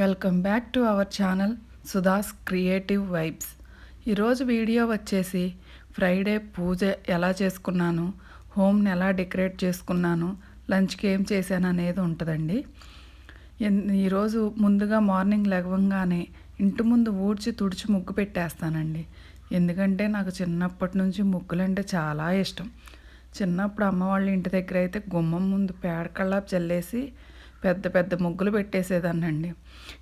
Welcome back to our channel Sudha's creative vibes. ఈరోజు video వచ్చేసి Friday పూజ ఎలా చేసుకున్నాను హోమ్ని ఎలా డెకరేట్ చేసుకున్నాను లంచ్కి ఏం చేశాను అనేది ఉంటుందండి. ఈరోజు ముందుగా మార్నింగ్ లెగవంగానే ఇంటి ముందు ఊడ్చి తుడిచి ముగ్గు పెట్టేస్తానండి. ఎందుకంటే నాకు చిన్నప్పటి నుంచి ముగ్గులంటే చాలా ఇష్టం. చిన్నప్పుడు అమ్మ వాళ్ళ ఇంటి దగ్గర అయితే గుమ్మం ముందు పేడకళ్ళ చల్లేసి పెద్ద పెద్ద ముగ్గులు పెట్టేసేదాన్నండి.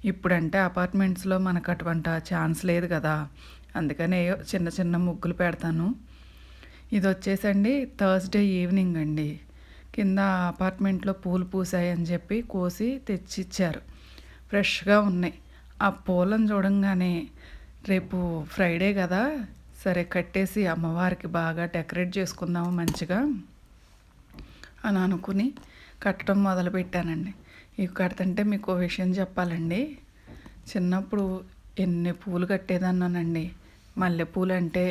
ఇప్పుడంటే అపార్ట్మెంట్స్లో మనకు అటువంటి ఛాన్స్ లేదు కదా. అందుకనే చిన్న చిన్న ముగ్గులు పెడతాను. ఇది వచ్చేసండి థర్స్డే ఈవినింగ్ అండి. కింద అపార్ట్మెంట్లో పూలు పూసాయి అని చెప్పి కోసి తెచ్చి ఇచ్చారు ఫ్రెష్గా ఉన్నాయి. ఆ పూలను చూడంగానే రేపు ఫ్రైడే కదా. సరే కట్టేసి అమ్మవారికి బాగా డెకరేట్ చేసుకుందాము మంచిగా అని అనుకుని కట్టడం మొదలుపెట్టానండి. ఇవి కడుతుంటే మీకు విషయం చెప్పాలండి. చిన్నప్పుడు ఎన్ని పూలు కట్టేదన్నానండి. మల్లెపూలు అంటే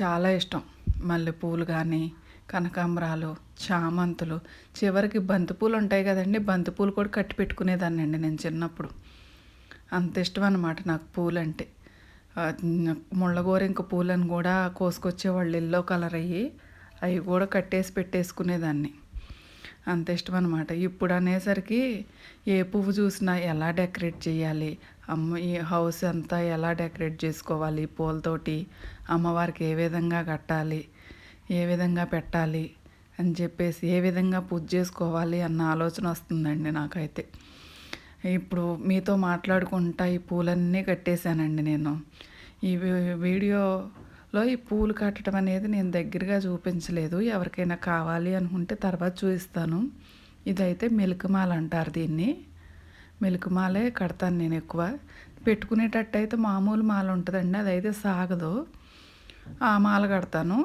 చాలా ఇష్టం. మల్లెపూలు కానీ కనకాంబరాలు చామంతులు. చివరికి బంతిపూలు ఉంటాయి కదండి. బంతిపూలు కూడా కట్టి పెట్టుకునేదాన్నండి నేను చిన్నప్పుడు. అంత ఇష్టం అనమాట నాకు పూలు అంటే ముళ్ళగోరింక పూలను కూడా కోసుకొచ్చేవాళ్ళు ఎల్లో కలర్ అయ్యి అవి కూడా కట్టేసి పెట్టేసుకునేదాన్ని. అంత ఇష్టం అనమాట ఇప్పుడు అనేసరికి ఏ పువ్వు చూసినా ఎలా డెకరేట్ చేయాలి అమ్మ ఈ హౌస్ అంతా ఎలా డెకరేట్ చేసుకోవాలి పూలతోటి అమ్మవారికి ఏ విధంగా కట్టాలి ఏ విధంగా పెట్టాలి అని చెప్పేసి ఏ విధంగా పూజ చేసుకోవాలి అన్న ఆలోచన వస్తుందండి నాకైతే. ఇప్పుడు మీతో మాట్లాడుకుంటా ఈ పూలన్నీ కట్టేశానండి నేను. ఈ వీ- లో ఈ పూలు కట్టడం అనేది నేను దగ్గరగా చూపించలేదు. ఎవరికైనా కావాలి అనుకుంటే తర్వాత చూపిస్తాను. ఇదైతే మెలుకుమాల అంటారు దీన్ని. మెలుకుమాలే కడతాను నేను ఎక్కువ. పెట్టుకునేటట్టు అయితే మామూలు మాల ఉంటుందండి. అదైతే సాగదు. ఆ మాల కడతాను.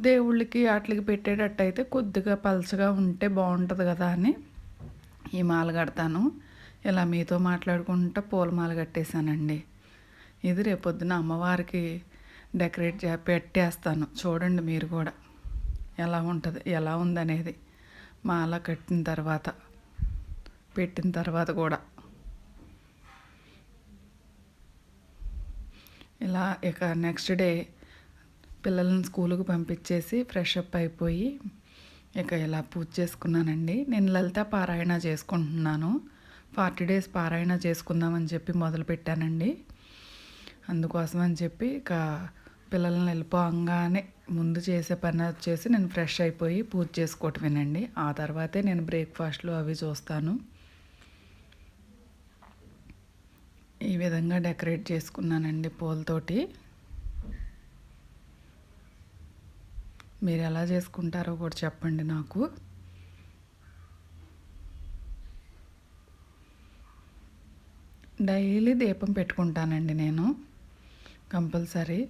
దేవుళ్ళకి వాటికి పెట్టేటట్టు అయితే కొద్దిగా పలచగా ఉంటే బాగుంటుంది కదా అని ఈ మాల కడతాను. ఇలా మీతో మాట్లాడుకుంటూ పూలమాల కట్టేశానండి. ఇది రేపొద్దున అమ్మవారికి డెకరేట్ చే పెట్టేస్తాను. చూడండి మీరు కూడా. ఎలా ఉంటుంది ఎలా ఉందనేది. మాల కట్టిన తర్వాత పెట్టిన తర్వాత కూడా. ఇలా ఇక నెక్స్ట్ డే పిల్లల్ని స్కూల్కి పంపించేసి ఫ్రెష్ అప్ అయిపోయి ఇక ఇలా పూజ చేసుకున్నానండి. నేను లలిత పారాయణ చేసుకుంటున్నాను. ఫార్టీ డేస్ పారాయణ చేసుకుందామని చెప్పి మొదలు పెట్టానండి అందుకోసం అని చెప్పి ఇక పిల్లల్ని వెళ్ళిపోగానే ముందు చేసే పని వచ్చేసి నేను ఫ్రెష్ అయిపోయి పూజ చేసుకోవటమేనండి. ఆ తర్వాతే నేను బ్రేక్ఫాస్ట్లు అవి చూస్తాను. ఈ విధంగా డెకరేట్ చేసుకున్నానండి పూలతోటి. మీరు ఎలా చేసుకుంటారో కూడా చెప్పండి నాకు. డైలీ దీపం పెట్టుకుంటానండి నేను. కంపల్సరీ.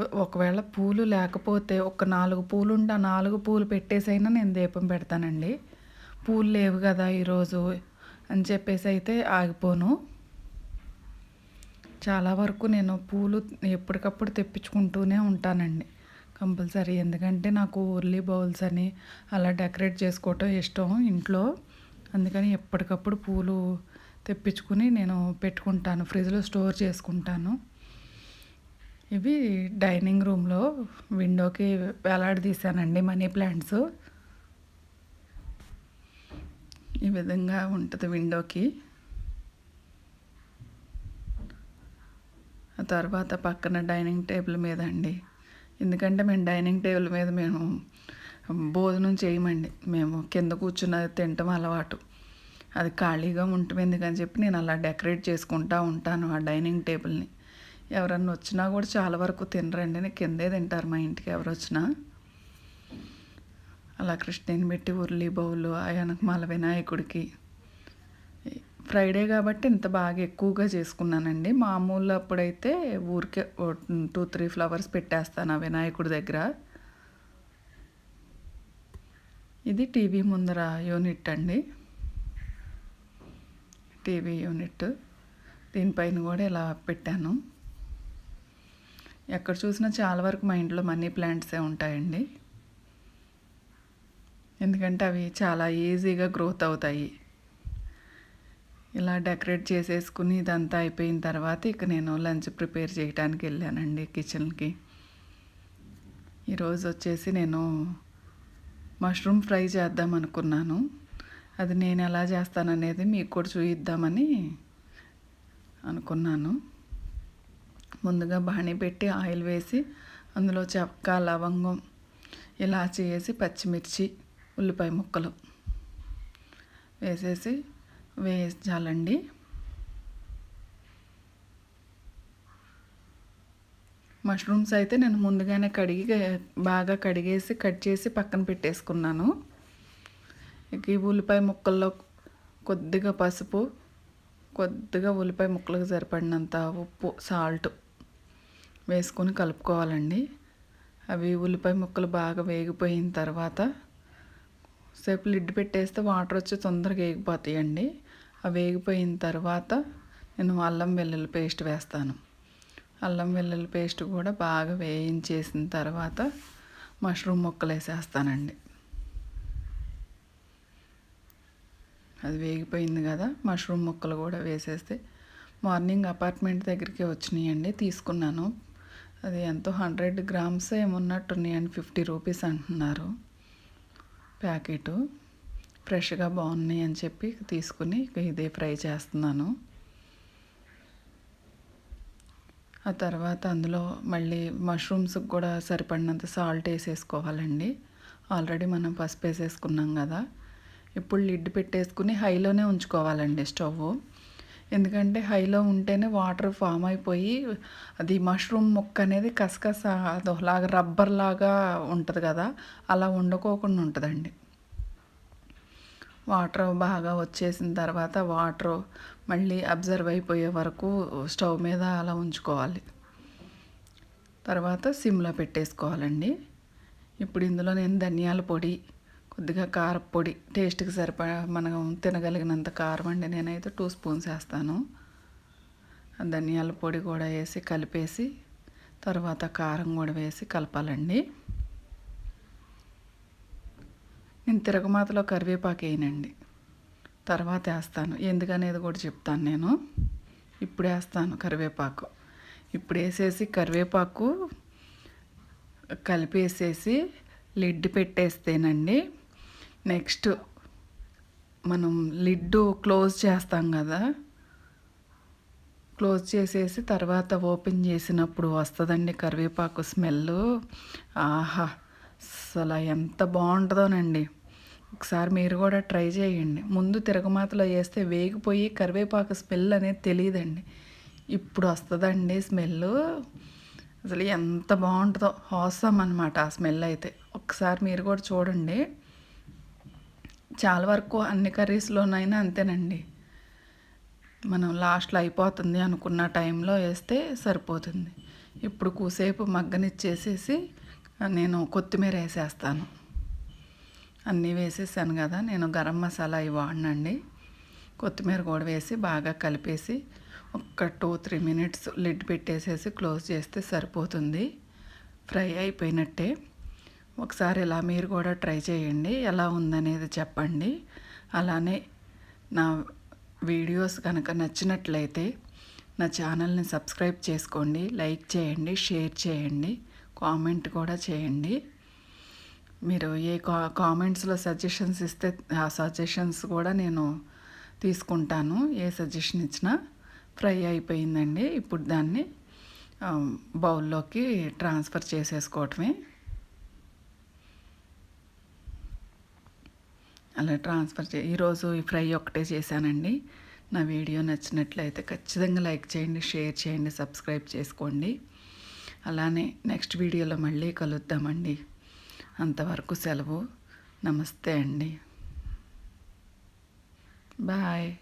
ఒకవేళ పూలు లేకపోతే ఒక నాలుగు పూలు ఉంటే ఆ నాలుగు పూలు పెట్టేసైనా నేను దీపం పెడతానండి. పూలు లేవు కదా ఈరోజు అని చెప్పేసి అయితే ఆగిపోను. చాలా వరకు నేను పూలు ఎప్పటికప్పుడు తెప్పించుకుంటూనే ఉంటానండి. కంపల్సరీ. ఎందుకంటే నాకు ఉర్లీ బౌల్స్ అని అలా డెకరేట్ చేసుకోవటం ఇష్టం ఇంట్లో. అందుకని ఎప్పటికప్పుడు పూలు తెప్పించుకుని నేను పెట్టుకుంటాను. ఫ్రిడ్జ్లో స్టోర్ చేసుకుంటాను. ఇవి డైనింగ్ రూమ్లో విండోకి వేలాడదీశానండి మనీ ప్లాంట్స్. ఈ విధంగా ఉంటుంది విండోకి. ఆ తర్వాత పక్కన డైనింగ్ టేబుల్ మీద అండి. ఎందుకంటే మేము డైనింగ్ టేబుల్ మీద మేము భోజనం చేయమండి. మేము కింద కూర్చున్న తినటం అలవాటు. అది ఖాళీగా ఉంటుంది ఎందుకని చెప్పి నేను అలా డెకరేట్ చేసుకుంటూ ఉంటాను ఆ డైనింగ్ టేబుల్ని. ఎవరన్నా వచ్చినా కూడా చాలా వరకు తినరండి. నేను కిందే తింటారు మా ఇంటికి ఎవరు వచ్చినా అలా కృష్ణని పెట్టి ఉర్లీ బౌలు ఆయనకమాల వినాయకుడికి. ఫ్రైడే కాబట్టి ఇంత బాగా ఎక్కువగా చేసుకున్నానండి. మామూలు అప్పుడైతే ఊరికే టూ త్రీ ఫ్లవర్స్ పెట్టేస్తాను ఆ వినాయకుడి దగ్గర. ఇది టీవీ ముందర యూనిట్ అండి. TV unit. దీనిపైన కూడా ఇలా పెట్టాను. ఎక్కడ చూసినా చాలా వరకు మా ఇంట్లో మనీ ప్లాంట్సే ఉంటాయండి. ఎందుకంటే అవి చాలా ఈజీగా గ్రోత్ అవుతాయి. ఇలా డెకరేట్ చేసేసుకుని ఇదంతా అయిపోయిన తర్వాత ఇక నేను లంచ్ ప్రిపేర్ చేయడానికి వెళ్ళానండి కిచెన్కి. ఈరోజు వచ్చేసి నేను మష్రూమ్ ఫ్రై చేద్దాం అనుకున్నాను. అది నేను ఎలా చేస్తాననేది మీకు కూడా చూపిద్దామని అనుకున్నాను. ముందుగా బాణీ పెట్టి ఆయిల్ వేసి అందులో చెక్క లవంగం ఇలాచి వేసి పచ్చిమిర్చి ఉల్లిపాయ ముక్కలు వేసేసి వేయించాలండి. మష్రూమ్స్ అయితే నేను ముందుగానే కడిగి బాగా కడిగేసి కట్ చేసి పక్కన పెట్టేసుకున్నాను. ఇక ఈ ఉల్లిపాయ ముక్కల్లో కొద్దిగా పసుపు కొద్దిగా ఉల్లిపాయ ముక్కలకు సరిపడినంత ఉప్పు సాల్ట్ వేసుకొని కలుపుకోవాలండి. అవి ఉల్లిపాయ ముక్కలు బాగా వేగిపోయిన తర్వాత సేపు లిడ్ పెట్టేస్తే వాటర్ వచ్చి తొందరగా వేగిపోతాయండి. అవి వేగిపోయిన తర్వాత నేను అల్లం వెల్లుల్లి పేస్ట్ వేస్తాను. అల్లం వెల్లుల్లి పేస్ట్ కూడా బాగా వేయించేసిన తర్వాత మష్రూమ్ ముక్కలు వేసేస్తానండి. అది వేగిపోయింది కదా మష్రూమ్ ముక్కలు కూడా వేసేస్తే మార్నింగ్ అపార్ట్మెంట్ దగ్గరికి వచ్చినాయండి తీసుకున్నాను. అది ఎంతో హండ్రెడ్ గ్రామ్స్ ఏమున్నట్టున్నాయండి ఫిఫ్టీ రూపీస్ అంటున్నారు. ప్యాకెటు ఫ్రెష్గా బాగున్నాయి అని చెప్పి తీసుకుని ఇదే ఫ్రై చేస్తున్నాను. ఆ తర్వాత అందులో మళ్ళీ మష్రూమ్స్కి కూడా సరిపడినంత సాల్ట్ వేసేసుకోవాలండి. ఆల్రెడీ మనం పసుపు వేసేసుకున్నాం కదా. ఇప్పుడు లిడ్ పెట్టేసుకుని హైలోనే ఉంచుకోవాలండి స్టవ్ ఎందుకంటే హైలో ఉంటేనే వాటర్ ఫామ్ అయిపోయి అది మష్రూమ్ ముక్క అనేది కసకస అదొకలాగా రబ్బర్ లాగా ఉంటుంది కదా అలా వండుకోకుండా ఉంటుందండి. వాటర్ బాగా వచ్చేసిన తర్వాత వాటర్ మళ్ళీ అబ్జర్వ్ అయిపోయే వరకు స్టవ్ మీద అలా ఉంచుకోవాలి. తర్వాత సిమ్లో పెట్టేసుకోవాలండి. ఇప్పుడు ఇందులో నేను ధనియాల పొడి కొద్దిగా కారపొడి టేస్ట్కి సరిపడా మనం తినగలిగినంత కారం అండి. నేనైతే టూ స్పూన్స్ వేస్తాను. ధనియాల పొడి కూడా వేసి కలిపేసి తర్వాత కారం కూడా వేసి కలపాలండి. నేను తిరగమాతలో కరివేపాకు వేయనండి. తర్వాత వేస్తాను. ఎందుకనేది కూడా చెప్తాను నేను. ఇప్పుడు వేస్తాను కరివేపాకు. ఇప్పుడు వేసేసి కరివేపాకు కలిపేసేసి లిడ్ పెట్టేస్తేనండి నెక్స్ట్ మనం లిడ్ క్లోజ్ చేస్తాం కదా క్లోజ్ చేసేసి తర్వాత ఓపెన్ చేసినప్పుడు వస్తుందండి కరివేపాకు స్మెల్ ఆహా అసలు ఎంత బాగుంటుందోనండి. ఒకసారి మీరు కూడా ట్రై చేయండి. ముందు తిరగమాతలో వేస్తే వేగిపోయి కరివేపాకు స్మెల్ అనేది తెలియదండి. ఇప్పుడు వస్తుందండి స్మెల్ అసలు ఎంత బాగుంటుందో హాసం అనమాట ఆ స్మెల్ అయితే. ఒకసారి మీరు కూడా చూడండి. చాలా వరకు అన్ని కర్రీస్లోనైనా అంతేనండి. మనం లాస్ట్లో అయిపోతుంది అనుకున్న టైంలో వేస్తే సరిపోతుంది. ఇప్పుడు కూసేపు మగ్గనిచ్చేసేసి నేను కొత్తిమీర వేసేస్తాను. అన్నీ వేసేసాను కదా నేను గరం మసాలా అవి వాడినండి. కొత్తిమీర కూడా వేసి బాగా కలిపేసి ఒక టూ త్రీ మినిట్స్ లిడ్ పెట్టేసేసి క్లోజ్ చేస్తే సరిపోతుంది. ఫ్రై అయిపోయినట్టే. ఒకసారి ఇలా మీరు కూడా ట్రై చేయండి. ఎలా ఉందనేది చెప్పండి. అలానే నా వీడియోస్ కనుక నచ్చినట్లయితే నా ఛానల్ని సబ్స్క్రైబ్ చేసుకోండి. లైక్ చేయండి షేర్ చేయండి కామెంట్ కూడా చేయండి. మీరు ఏ కా కామెంట్స్లో సజెషన్స్ ఇస్తే ఆ సజెషన్స్ కూడా నేను తీసుకుంటాను. ఏ సజెషన్ ఇచ్చినా ఫ్రై అయిపోయిందండి. ఇప్పుడు దాన్ని బౌల్లోకి ట్రాన్స్ఫర్ చేసేసుకోవటమే. అలా ట్రాన్స్ఫర్ చే ఈరోజు ఈ ఫ్రై ఒకటే చేశానండి. నా వీడియో నచ్చినట్లయితే ఖచ్చితంగా లైక్ చేయండి షేర్ చేయండి సబ్స్క్రైబ్ చేసుకోండి. అలానే నెక్స్ట్ వీడియోలో మళ్ళీ కలుద్దామండి. అంతవరకు సెలవు. నమస్తే అండి. బాయ్.